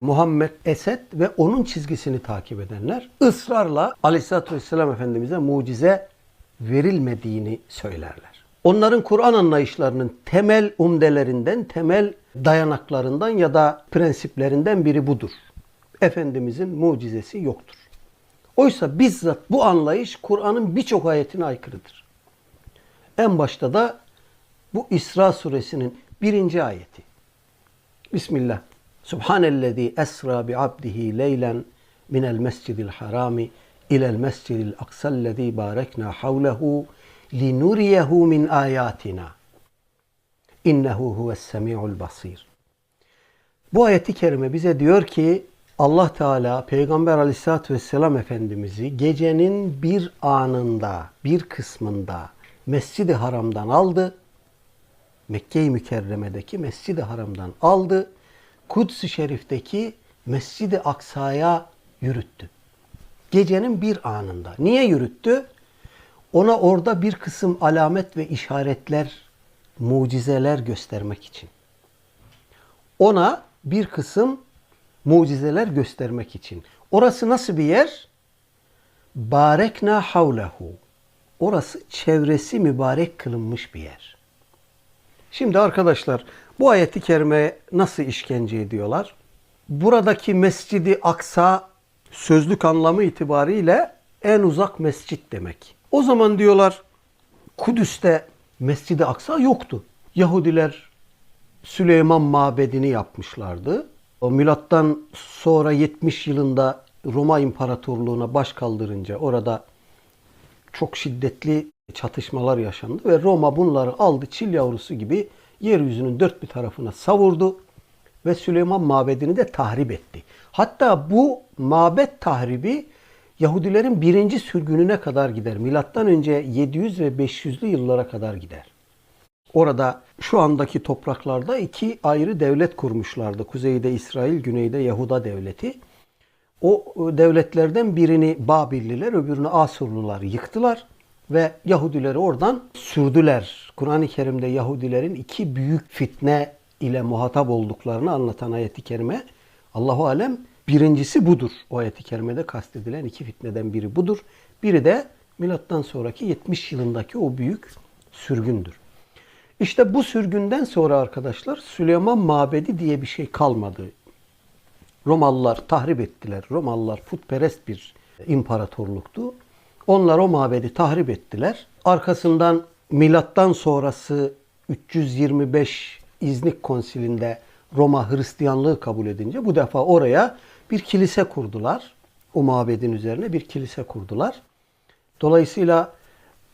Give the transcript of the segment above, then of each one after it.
Muhammed Esed ve onun çizgisini takip edenler ısrarla Aleyhisselatü Vesselam Efendimiz'e mucize verilmediğini söylerler. Onların Kur'an anlayışlarının temel umdelerinden, temel dayanaklarından ya da prensiplerinden biri budur. Efendimizin mucizesi yoktur. Oysa bizzat bu anlayış Kur'an'ın birçok ayetine aykırıdır. En başta da bu İsra suresinin birinci ayeti. Bismillah. Subhanellezi esra bi abdihi leylen minel mescidil harami ilel mescidil aksallezi barekna havlehu linuriyehu min ayatina. İnnehu huves semi'ul basir. Bu ayeti kerime bize diyor ki Allah Teala Peygamber Aleyhisselatü Vesselam Efendimiz'i gecenin bir anında, bir kısmında Mescid-i Haram'dan aldı. Mekke-i Mükerreme'deki Mescid-i Haram'dan aldı. Kuds-i Şerif'teki Mescid-i Aksa'ya yürüttü. Gecenin bir anında. Niye yürüttü? Ona orada bir kısım alamet ve işaretler, mucizeler göstermek için. Ona bir kısım mucizeler göstermek için. Orası nasıl bir yer? Barekna havlehu. Orası çevresi mübarek kılınmış bir yer. Şimdi arkadaşlar bu ayeti kerime nasıl işkence ediyorlar? Buradaki Mescidi Aksa sözlük anlamı itibariyle en uzak mescit demek. O zaman diyorlar Kudüs'te Mescidi Aksa yoktu. Yahudiler Süleyman Mabedi'ni yapmışlardı. O milattan sonra 70 yılında Roma İmparatorluğu'na baş kaldırınca orada çok şiddetli çatışmalar yaşandı ve Roma bunları aldı çil yavrusu gibi yeryüzünün dört bir tarafına savurdu ve Süleyman Mabedi'ni de tahrip etti. Hatta bu mabet tahribi Yahudilerin birinci sürgününe kadar gider. Milattan önce 700 ve 500'lü yıllara kadar gider. Orada şu andaki topraklarda iki ayrı devlet kurmuşlardı. Kuzeyde İsrail, güneyde Yahuda devleti. O devletlerden birini Babilliler, öbürünü Asurlular yıktılar ve Yahudileri oradan sürdüler. Kur'an-ı Kerim'de Yahudilerin iki büyük fitne ile muhatap olduklarını anlatan ayeti kerime Allahu alem birincisi budur. O ayeti kerimede kastedilen iki fitneden biri budur. Biri de milattan sonraki 70 yılındaki o büyük sürgündür. İşte bu sürgünden sonra arkadaşlar Süleyman Mabedi diye bir şey kalmadı. Romalılar tahrip ettiler. Romalılar putperest bir imparatorluktu. Onlar o mabedi tahrip ettiler. Arkasından milattan sonrası 325 İznik Konsili'nde Roma Hristiyanlığı kabul edince bu defa oraya bir kilise kurdular. O mabedin üzerine bir kilise kurdular. Dolayısıyla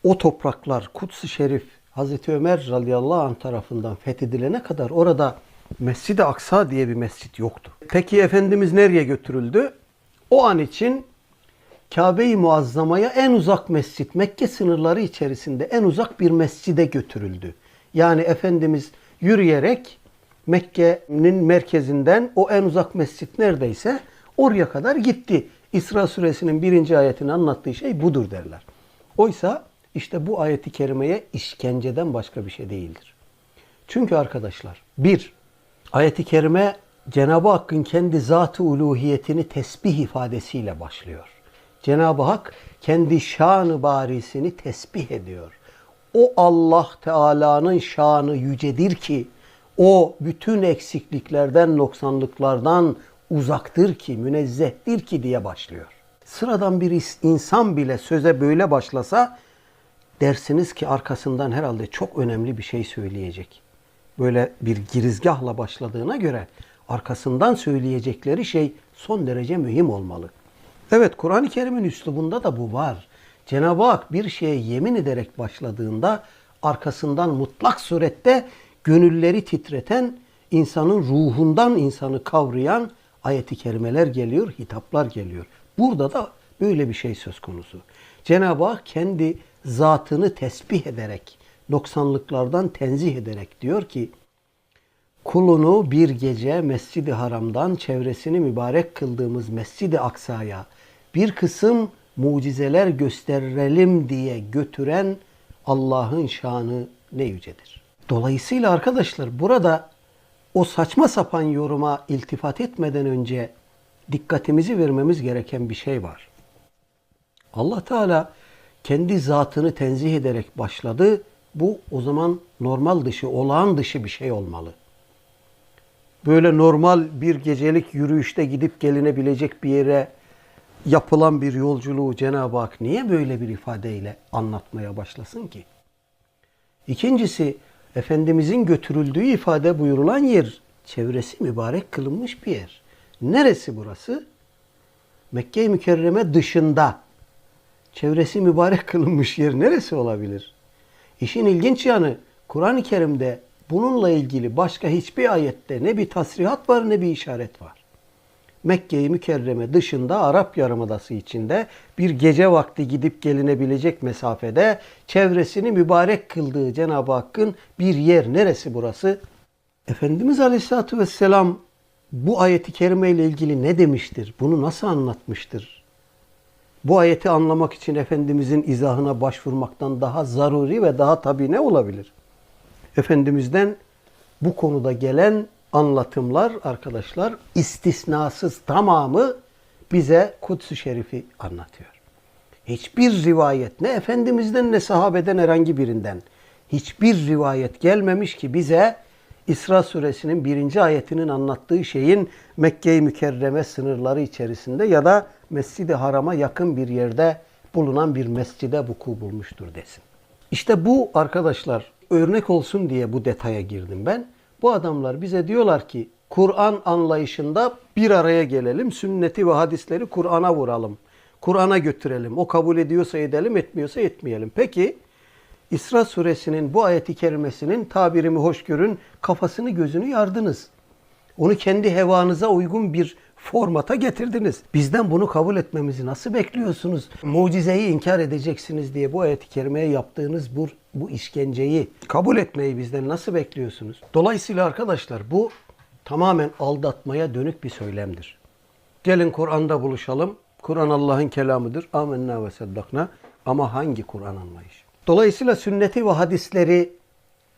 o topraklar Kuds-ı Şerif Hazreti Ömer radıyallahu anh tarafından fethedilene kadar orada Mescid-i Aksa diye bir mescit yoktu. Peki Efendimiz nereye götürüldü? O an için Kabe-i Muazzama'ya en uzak mescit, Mekke sınırları içerisinde en uzak bir mescide götürüldü. Yani Efendimiz yürüyerek Mekke'nin merkezinden o en uzak mescit neredeyse oraya kadar gitti. İsra suresinin birinci ayetini anlattığı şey budur derler. Oysa işte bu ayeti kerimeye işkenceden başka bir şey değildir. Çünkü arkadaşlar bir, ayeti kerime Cenab-ı Hakk'ın kendi zat-ı uluhiyetini tesbih ifadesiyle başlıyor. Cenab-ı Hak kendi şanı barisini tesbih ediyor. O Allah Teala'nın şanı yücedir ki o bütün eksikliklerden, noksanlıklardan uzaktır ki, münezzehtir ki diye başlıyor. Sıradan bir insan bile söze böyle başlasa dersiniz ki arkasından herhalde çok önemli bir şey söyleyecek. Böyle bir girizgahla başladığına göre arkasından söyleyecekleri şey son derece mühim olmalı. Evet Kur'an-ı Kerim'in üslubunda da bu var. Cenab-ı Hak bir şeye yemin ederek başladığında arkasından mutlak surette gönülleri titreten, insanın ruhundan insanı kavrayan ayeti kerimeler geliyor, hitaplar geliyor. Burada da böyle bir şey söz konusu. Cenab-ı Hak kendi zatını tesbih ederek, noksanlıklardan tenzih ederek diyor ki, kulunu bir gece Mescid-i Haram'dan çevresini mübarek kıldığımız Mescid-i Aksa'ya bir kısım mucizeler gösterelim diye götüren Allah'ın şanı ne yücedir. Dolayısıyla arkadaşlar burada o saçma sapan yoruma iltifat etmeden önce dikkatimizi vermemiz gereken bir şey var. Allah Teala kendi zatını tenzih ederek başladı. Bu o zaman normal dışı, olağan dışı bir şey olmalı. Böyle normal bir gecelik yürüyüşte gidip gelinebilecek bir yere yapılan bir yolculuğu Cenab-ı Hak niye böyle bir ifadeyle anlatmaya başlasın ki? İkincisi, Efendimizin götürüldüğü ifade buyurulan yer, çevresi mübarek kılınmış bir yer. Neresi burası? Mekke-i Mükerreme dışında. Çevresi mübarek kılınmış yer neresi olabilir? İşin ilginç yanı Kur'an-ı Kerim'de bununla ilgili başka hiçbir ayette ne bir tasrihat var ne bir işaret var. Mekke-i Mükerreme dışında Arap Yarımadası içinde bir gece vakti gidip gelinebilecek mesafede çevresini mübarek kıldığı Cenab-ı Hakk'ın bir yer neresi burası? Efendimiz Aleyhisselatü Vesselam bu ayeti kerime ile ilgili ne demiştir? Bunu nasıl anlatmıştır? Bu ayeti anlamak için Efendimizin izahına başvurmaktan daha zaruri ve daha tabi ne olabilir? Efendimiz'den bu konuda gelen anlatımlar arkadaşlar istisnasız tamamı bize Kuds-ı Şerif'i anlatıyor. Hiçbir rivayet ne Efendimiz'den ne sahabeden herhangi birinden hiçbir rivayet gelmemiş ki bize İsra suresinin birinci ayetinin anlattığı şeyin Mekke-i Mükerreme sınırları içerisinde ya da Mescid-i Haram'a yakın bir yerde bulunan bir mescide vuku bulmuştur desin. İşte bu arkadaşlar örnek olsun diye bu detaya girdim ben. Bu adamlar bize diyorlar ki Kur'an anlayışında bir araya gelelim, sünneti ve hadisleri Kur'an'a vuralım. Kur'an'a götürelim. O kabul ediyorsa edelim, etmiyorsa etmeyelim. Peki İsra suresinin bu ayeti kerimesinin tabirimi hoş görün kafasını gözünü yardınız. Onu kendi hevanıza uygun bir formata getirdiniz. Bizden bunu kabul etmemizi nasıl bekliyorsunuz? Mucizeyi inkar edeceksiniz diye bu ayet-i kerimeye yaptığınız bu, bu işkenceyi kabul etmeyi bizden nasıl bekliyorsunuz? Dolayısıyla arkadaşlar bu tamamen aldatmaya dönük bir söylemdir. Gelin Kur'an'da buluşalım. Kur'an Allah'ın kelamıdır. Amenna ve seddakna. Ama hangi Kur'an anlayışı? Dolayısıyla sünneti ve hadisleri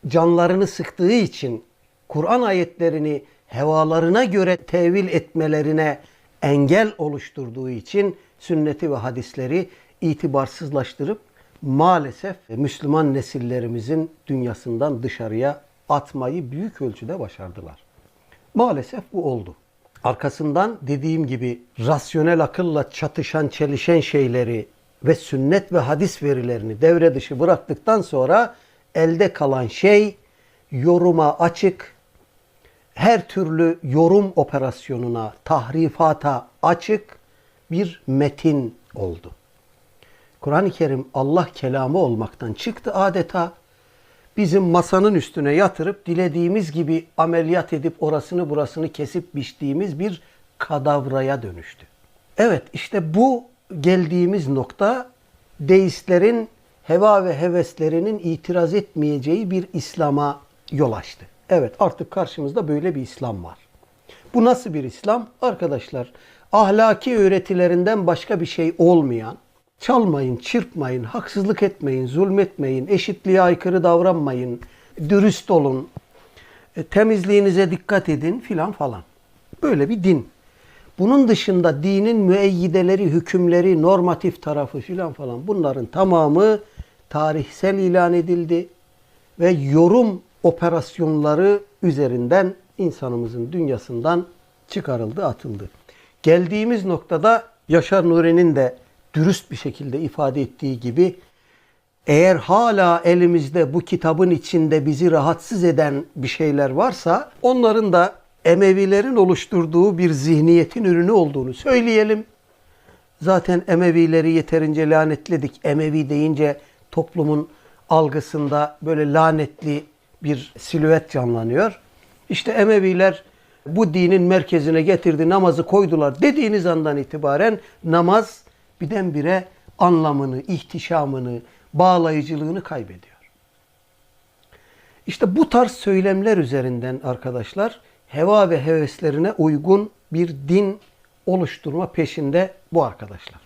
canlarını sıktığı için Kur'an ayetlerini hevalarına göre tevil etmelerine engel oluşturduğu için sünneti ve hadisleri itibarsızlaştırıp maalesef Müslüman nesillerimizin dünyasından dışarıya atmayı büyük ölçüde başardılar. Maalesef bu oldu. Arkasından dediğim gibi rasyonel akılla çatışan, çelişen şeyleri ve sünnet ve hadis verilerini devre dışı bıraktıktan sonra elde kalan şey yoruma açık, her türlü yorum operasyonuna, tahrifata açık bir metin oldu. Kur'an-ı Kerim Allah kelamı olmaktan çıktı adeta. Bizim masanın üstüne yatırıp dilediğimiz gibi ameliyat edip orasını burasını kesip biçtiğimiz bir kadavraya dönüştü. Evet işte bu geldiğimiz nokta deistlerin heva ve heveslerinin itiraz etmeyeceği bir İslam'a yol açtı. Evet artık karşımızda böyle bir İslam var. Bu nasıl bir İslam? Arkadaşlar ahlaki öğretilerinden başka bir şey olmayan, çalmayın, çırpmayın, haksızlık etmeyin, zulmetmeyin, eşitliğe aykırı davranmayın, dürüst olun, e, temizliğinize dikkat edin filan falan. Böyle bir din. Bunun dışında dinin müeyyideleri, hükümleri, normatif tarafı filan falan bunların tamamı tarihsel ilan edildi ve yorum operasyonları üzerinden insanımızın dünyasından çıkarıldı, atıldı. Geldiğimiz noktada Yaşar Nuri'nin de dürüst bir şekilde ifade ettiği gibi eğer hala elimizde bu kitabın içinde bizi rahatsız eden bir şeyler varsa onların da Emevilerin oluşturduğu bir zihniyetin ürünü olduğunu söyleyelim. Zaten Emevileri yeterince lanetledik. Emevi deyince toplumun algısında böyle lanetli bir silüet canlanıyor. İşte Emeviler bu dinin merkezine getirdi, namazı koydular dediğiniz andan itibaren namaz birdenbire anlamını, ihtişamını, bağlayıcılığını kaybediyor. İşte bu tarz söylemler üzerinden arkadaşlar heva ve heveslerine uygun bir din oluşturma peşinde bu arkadaşlar.